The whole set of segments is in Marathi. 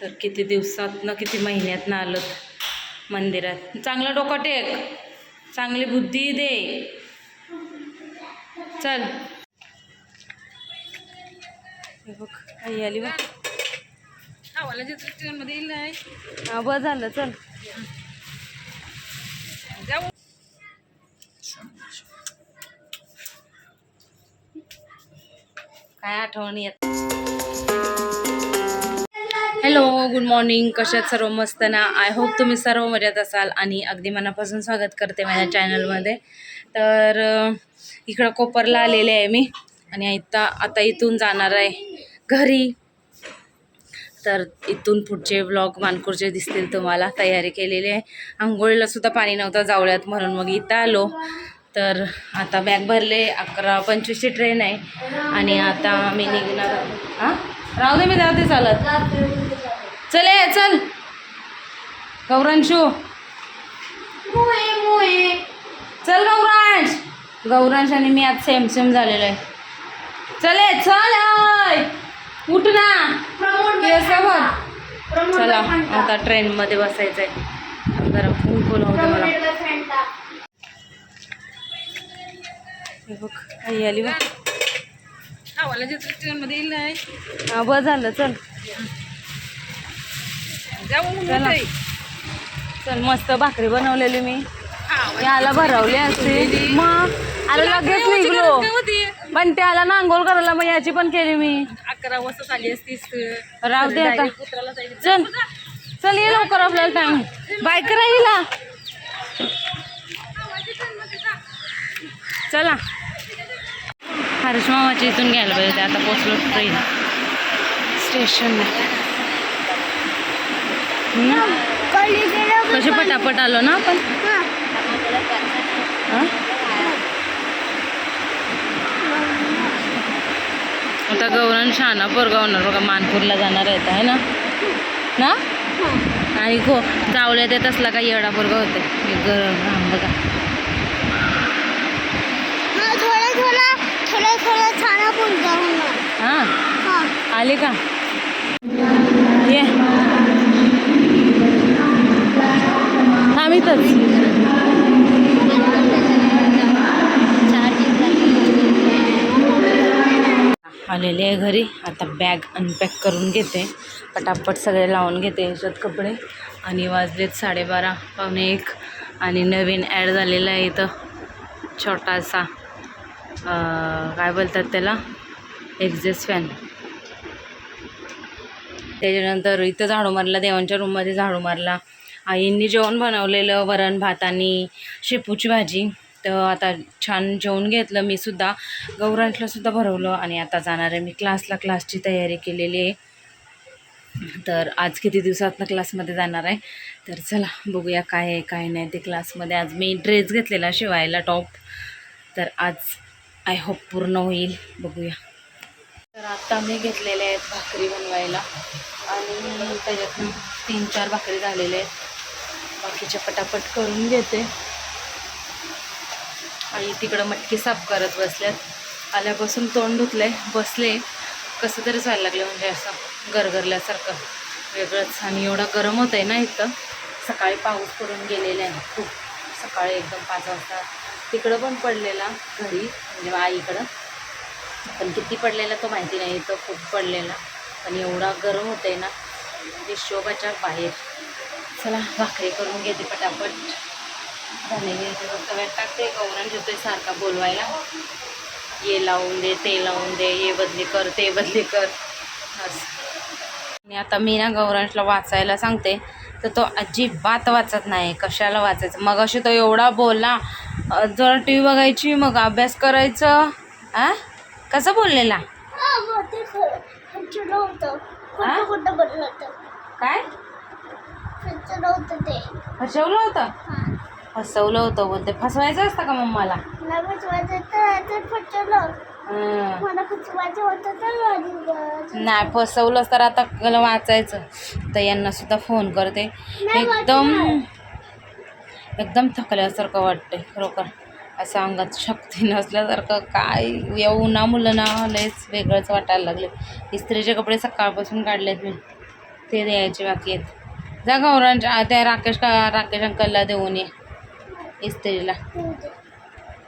तर किती दिवसातनं किती महिन्यातनं आलो मंदिरात. चांगलं डोकं टेक. चांगली बुद्धी दे. चल. हे बघ आई आली बघ. हा बस झालं चल. जाऊ. काय आठवण येत. हॅलो गुड मॉर्निंग कशात सर्व? मस्त ना? आय होप तुम्ही सर्व मजेत असाल आणि अगदी मनापासून स्वागत करते माझ्या चॅनलमध्ये तर इकडं कोपरला आलेले आहे मी आणि आता आता इथून जाणार आहे घरी. तर इथून पुढचे ब्लॉग मानपूरचे दिसतील तुम्हाला. तयारी केलेली आहे. आंघोळीला सुद्धा पाणी नव्हतं जावळ्यात म्हणून मग इथं आलो. तर आता बॅग भरले. अकरा पंचवीसची ट्रेन आहे. आणि आता मी निघणार हां राहू दे मी जाते चालत. चल ये चल. गौरांशू. चल गौरांश. गौरांश आणि मी आज सेम सेम झालेलो आहे. चल ये चल. उठ ना. केसावर चला आता ट्रेनमध्ये बसायचं आहे जरा फोन फोन होतं मला. बघ आई आली बघ. येईल नाही हा बस झालं चल. चला. चल मस्त भाकरी बनवलेली मी. याला भरवली असते मग? अरे लगेच निघलो. पण त्याला नांगोल करायला मग याची पण केली मी. अकरा वाजता आली असतीस राहू दे आता. चल. चल ये लवकर आपल्याला टाइम बाय करा हिला. चला. हर्ष मामाच्या इथून घ्यायला पाहिजे आता पोचलो ट्रेन स्टेशन कसे पटापट आलो ना आपण? हा? आता गौरन शहाणा पोरगा होणार बघा मानपूरला जाणार आहेत आहे ना? ना? आणि खो जावल्यात येत असला काही येडा पोरगा होते. हे बघा. थोडा थोडा छान बोलता होणार हां? हा. आले का? ये. थांब इथंच. आलेले आहे घरी. आता बॅग अनपॅक करून घेते. पटापट सगळे लावून घेते ह्याच्यात कपडे. आणि वाजलेत साडेबारा पावणे एक. आणि नवीन ॲड झालेला आहे इथं. छोटासा. काय बोलतात त्याला? एक्झेस्ट फॅन त्याच्यानंतर इथं झाडू मारला देवांच्या रूममध्ये झाडू मारला. आईंनी जेवण बनवलेलं वरण भात आणि शेपूची भाजी. तर आता छान जेवण घेतलं मी सुद्धा. गौरांशला सुद्धा भरवलं आणि आता जाणार आहे मी क्लासला क्लासची तयारी केलेली आहे. तर आज किती दिवसातनं क्लासमध्ये जाणार आहे? तर चला बघूया काय आहे काय नाही ते क्लासमध्ये आज मी ड्रेस घेतलेला शिवायला टॉप तर आज आय होप पूर्ण होईल. बघूया. तर आता मी घेतलेले आहेत भाकरी बनवायला. आणि त्याच्यातून तीन चार भाकरी झालेले आहेत. बाकीच्या पटापट करून घेते. आणि तिकडं मटकी साफ करत बसल्यात आल्यापासून तोंड धुतलं आहे बसले. कसं तरी व्हायला लागलं म्हणजे असं गरगरल्यासारखं वेगळंच. आणि एवढा गरम होत आहे ना इथं. सकाळी पाऊस पडून गेलेला आहे. खूप. सकाळी एकदम पाच वाजता तिकडं पण पडलेला घरी म्हणजे आईकडं पण किती पडलेला तो माहिती नाही तो खूप पडलेला. पण एवढा गरम होत आहे ना ते शोभाच्या बाहेर. चला भाकरी करून घेते पटापट. झालेली वेळ टाकते गौरण घेतोय सारखा बोलवायला. ये लावून दे ते लावून दे ये बदली कर ते बदली कर. असं आणि आता मी ना गौरांशला वाचायला सांगते. तर तो अजिबात वाचत नाही. कशाला वाचायचं? मग अशी तो एवढा बोलला. जरा टी व्ही बघायची मग अभ्यास करायचं. आ? कसं बोललेला? काय? फसवलं होतं हा. फसवलं होतं बोलते फसवायचं असतं का मम्माला? नाही फसवलंच तर आता वाचायचं. तर यांना सुद्धा फोन करते. एकदम एकदम थकल्यासारखं वाटतंय खरोखर. असं अंगात शक्ती नसल्यासारखं काय या उन्हा मुलं ना लयच वेगळंच वाटायला लागले. इस्त्रीचे कपडे सकाळपासून काढलेत मी. ते द्यायचे बाकी आहेत. जा गौरांच्या त्या राकेश का राकेश अंकलला देऊन ये. इस्त्रीला.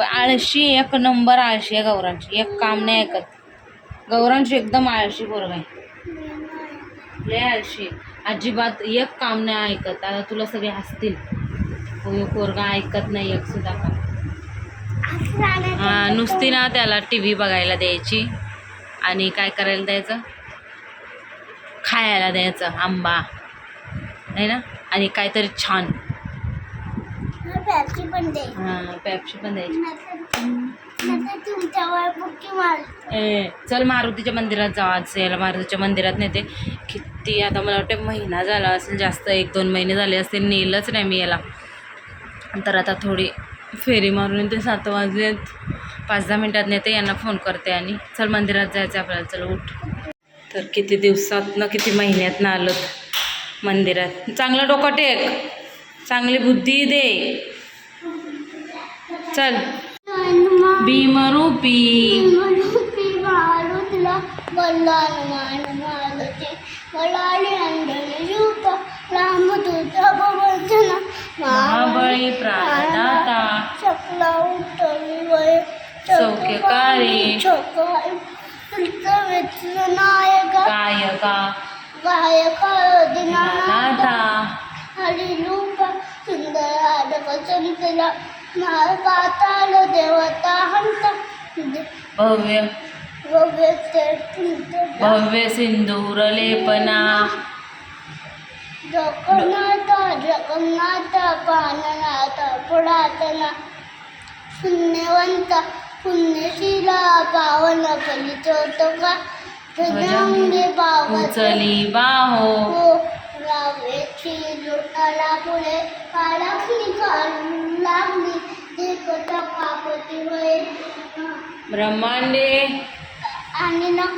आळशी एक नंबर आळशी आहे गौरांची. एक काम नाही ऐकत. गौरांची एकदम आळशी पोरग आहे. लय आळशी अजिबात एक काम नाही ऐकत. आता तुला सगळे हसतील. पोरगा ऐकत नाही एक सुद्धा काम. हा नुसती ना त्याला टी व्ही बघायला द्यायची आणि काय करायला द्यायचं? खायला द्यायचं आंबा. आहे ना? आणि काहीतरी छान. पॅप्सी पण हां पॅप्सी पण द्यायची. नंतर तुमच्यावर बुक्की मार. ए चल मारुतीच्या मंदिरात जाऊ आज. याला मारुतीच्या मंदिरात नेते. किती आता मला वाटतं महिना झाला असेल जास्त एक दोन महिने झाले असतील नेलंच नाही मी याला. तर आता थोडी फेरी मारून येते सात वाजलेत. पाच दहा मिनटात नेते यांना फोन करते आणि चल मंदिरात जायचं आपल्याला. चल उठ. तर किती दिवसात ना किती महिन्यात ना आलो मंदिरात. चांगलं डोकं टेक. चांगली बुद्धी दे चल भीमरूपी मारुतीला बल्लान मान मारुती बलाली अंडनी रूप रामदूता भवजना महाबळी प्राणदाता. चकला वय नायक. गायका. गायक दिनानाथ नाथा हरिरूप सुंदर संतला. माळ पाताल देवता हंत. भव्य. भव्य भव्य सिंदूर लेपना. जगन्नाथ जगन्नाथ पाननाथ पुरातना. पुण्यवंत पुण्यशीला पावन फलितोतका. भजंगे पावत उचली बाहो. हो रावेची लोटाला पुढे. काळाखली काढू लागली देखता कापती वय ब्रह्मांडे.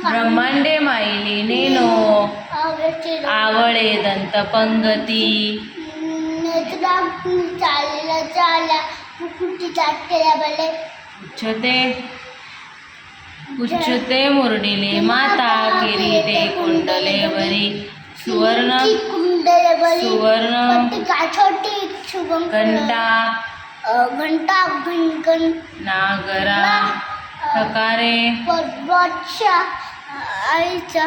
ब्रह्मांडे माईली नेनो. आवळे दंत पंगती. उच्चते उच्चते मुरडिले माता किरीटे कुंडले वरी सुवर्ण. सुवर्ण. शुभम घंटा घंटन. नागरा हकारे. पर्वतच्या आईचा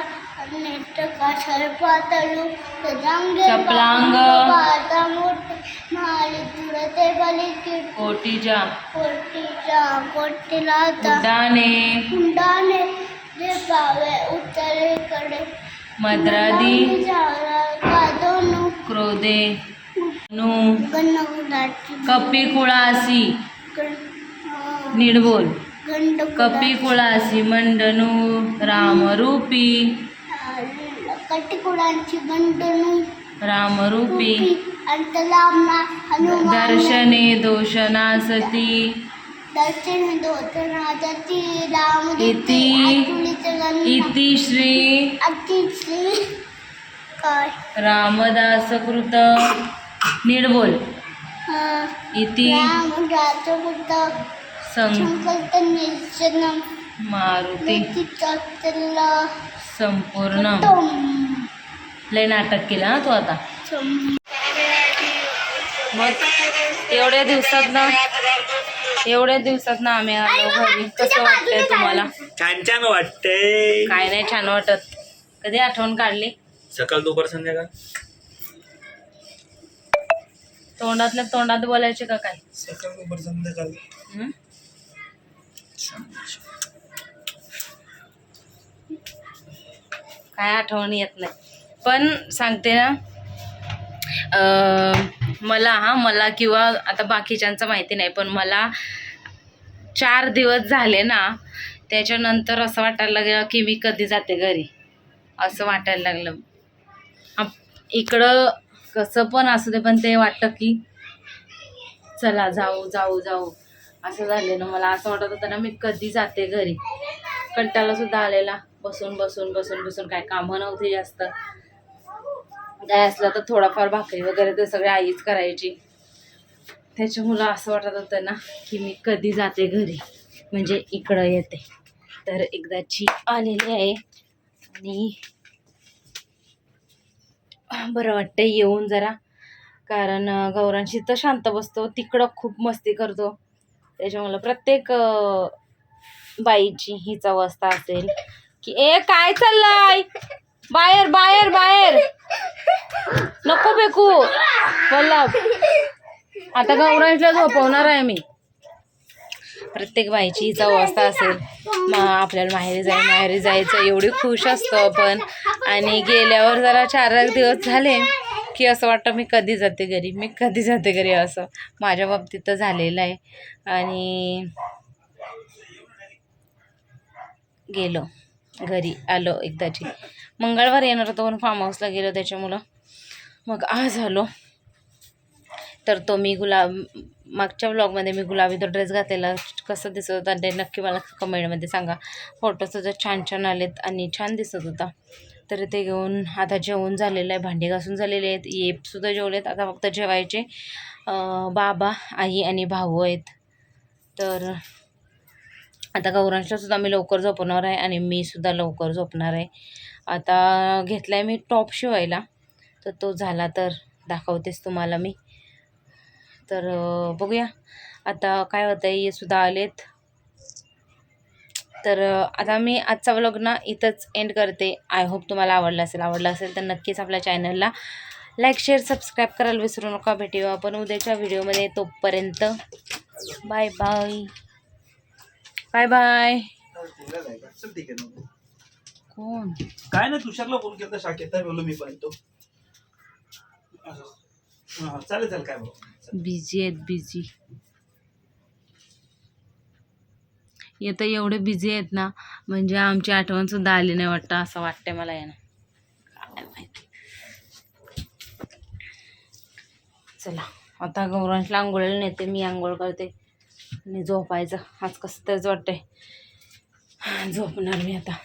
नेटका सर्पातळू रंगे चपलांग. पाता मोठे माली तुरते बली किट कोटीच्या कोटीच्या कोटीला उड्डाणे हुंडाने जे पावे उत्तरेकडे. मद्रादी. कादोनु. क्रोधे. नु. कपी कुळासी. निडबोल गंड कपी कुळासी मंडनू रामरूपी. कटिकुडांची गंडनु रामरूपी. दर्शने दोषनासती दर्शन दोतनाची राम इति- तुळीच गंध इति श्री अतिश्री काय? निडबोल हा. इति मारुती संपूर्ण तम लय नाटक केलं ना तू आता. मग एवढ्या दिवसात ना एवढ्या दिवसात ना आम्ही आलो घरी. कसं वाटतंय तुम्हाला? छान छान वाटते काय नाही छान वाटत. कधी आठवण काढली? सकाळ दुपार संध्याकाळ? तोंडातल्या तोंडात बोलायचे का काय? सकाळ दुपार संध्याकाळ. हं? काय आठवण येत नाही. पण सांगते ना अं, मला हा मला किंवा आता बाकीच्यांचं माहिती नाही पण मला चार दिवस झाले ना त्याच्यानंतर असं वाटायला लागलं की मी कधी जाते घरी. असं वाटायला लागलं. आप- इकडं कसं पण असू दे पण ते वाटतं की चला जाऊ जाऊ जाऊ. असं झालेलं. मला असं वाटत होतं ना मी कधी जाते घरी. कंटाळा सुद्धा आलेला. बसून बसून बसून बसून काय कामं नव्हती जास्त. काय असलं तर थोडाफार भाकरी वगैरे ते सगळे आईच करायची. त्याच्यामुळं असं वाटत होतं ना की मी कधी जाते घरी. म्हणजे इकडं येते. तर एकदाची आलेली आहे आणि बरं वाटतं येऊन जरा. कारण गौरांशी तर शांत बसतो. तिकडं खूप मस्ती करतो. त्याच्यामुळं प्रत्येक बाईची हीच अवस्था असेल. की ए काय चाललंय? बाहेर बाहेर बाहेर. नको बेकू. वल्लभ. आता गौरांशला झोपवणार आहे मी. प्रत्येक बाईची हिचा अवस्था असेल मग आपल्याला माहेरी जाय माहेरी जायचं एवढी खुश असतो आपण. आणि गेल्यावर जरा चार एक दिवस झाले की असं वाटतं मी कधी जाते घरी मी कधी जाते घरी असं. माझ्या बाबतीत तर झालेलं आहे. आणि गेलो घरी आलो एकदाची. मंगळवार येणार होतो पण फार्म हाऊसला गेलो त्याच्यामुळं. मग आज आलो. तर तो मी गुलाब मागच्या ब्लॉगमध्ये मी गुलाबी तो ड्रेस घातलेला. कसं दिसत होता ते नक्की मला कमेंटमध्ये सांगा. फोटो सुद्धा छान छान आलेत आणि छान दिसत होता. तर ते घेऊन आता जेवण झालेलं आहे. भांडी घासून झालेले आहेत. येपसुद्धा जेवलेत. आता फक्त जेवायचे. बाबा आई आणि भाऊ आहेत. तर आता गौरांशलासुद्धा मी लवकर झोपणार आहे आणि मीसुद्धा लवकर झोपणार आहे. आता घेतला आहे मी टॉप शिवायला. तर तो झाला तर दाखवतेच तुम्हाला मी. तर बघूया. आता काय होतं आहे हे सुद्धा आलेत. तर आता मी आजचा व्लॉग ना इथंच एंड करते. आय होप तुम्हाला आवडला असेल. आवडला असेल तर नक्कीच आपल्या चॅनलला लाईक शेअर सबस्क्राईब करायला विसरू नका. भेटूया आपण उद्याच्या व्हिडिओमध्ये तोपर्यंत बाय बाय बाय बाय कोण? काय नाही तुषारला फोन केला शाखेत मी पण तो. चालेल चालेल काय बिझी आहेत बिझी येतं एवढे बिझी आहेत ना म्हणजे आमची आठवण सुद्धा आली नाही वाटतं असं वाटतंय मला यानं काय माहिती. चला आता गौरांशला आंघोळीला नेते मी आंघोळ करते. आणि झोपायचं. आज कसं तरीच वाटतंय. झोपणार मी आता.